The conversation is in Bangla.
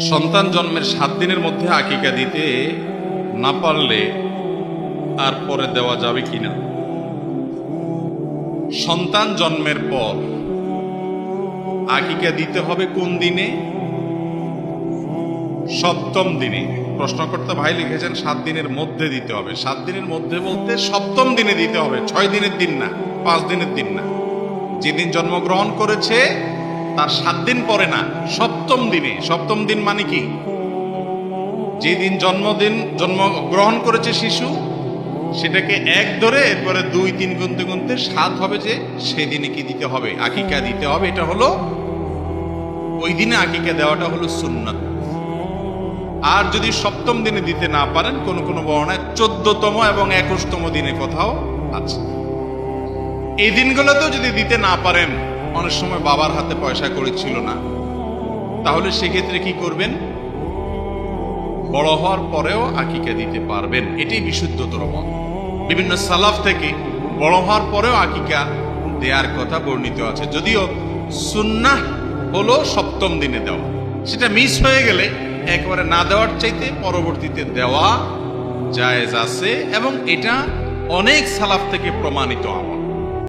সন্তান জন্মের সাত দিনের মধ্যে আকিকা দিতে না পারলে আর পরে দেওয়া যাবে কিনা সন্তান জন্মের পর আকিকা দিতে হবে কোন দিনে? সপ্তম দিনে। প্রশ্নকর্তা ভাই লিখেছেন, সাত দিনের মধ্যে দিতে হবে। সাত দিনের মধ্যে বলতে সপ্তম দিনে দিতে হবে। ছয় দিনের দিন না, পাঁচ দিনের দিন না। যেদিন জন্মগ্রহণ করেছে তার সাত দিন পরে না, সপ্তম দিনে। সপ্তম দিন মানে কি? যেদিন জন্মদিন জন্মগ্রহণ করেছে শিশু, সেটাকে এক ধরে এরপরে দুই, তিন গুনতে গুনতে সাত হবে যে, সেদিনে কি দিতে হবে? আকিকা দিতে হবে, এটা হলো ওই দিনে আকিকা দেওয়াটা হলো সুন্নাত। আর যদি সপ্তম দিনে দিতে না পারেন, কোন কোন বর্ণায় চোদ্দতম এবং একুশতম দিনে কোথাও আছে। এই দিনগুলোতেও যদি দিতে না পারেন অনেক সময় বাবার হাতে পয়সা করে ছিল না। তাহলে সেক্ষেত্রে কি করবেন? বড় হওয়ার পরেও আকিকা দিতে পারবেন। এটাই বিশুদ্ধতর মত। বিভিন্ন সালাফ থেকে বড় হওয়ার পরেও আকিকা দেওয়ার কথা বর্ণিত আছে। যদিও সুন্নাহ হলো সপ্তম দিনে দেওয়া। সেটা মিস হয়ে গেলে একবারে না দেওয়ার চাইতে পরবর্তীতে দেওয়া জায়েজ আছে এবং এটা অনেক সালাফ থেকে প্রমাণিত আমল।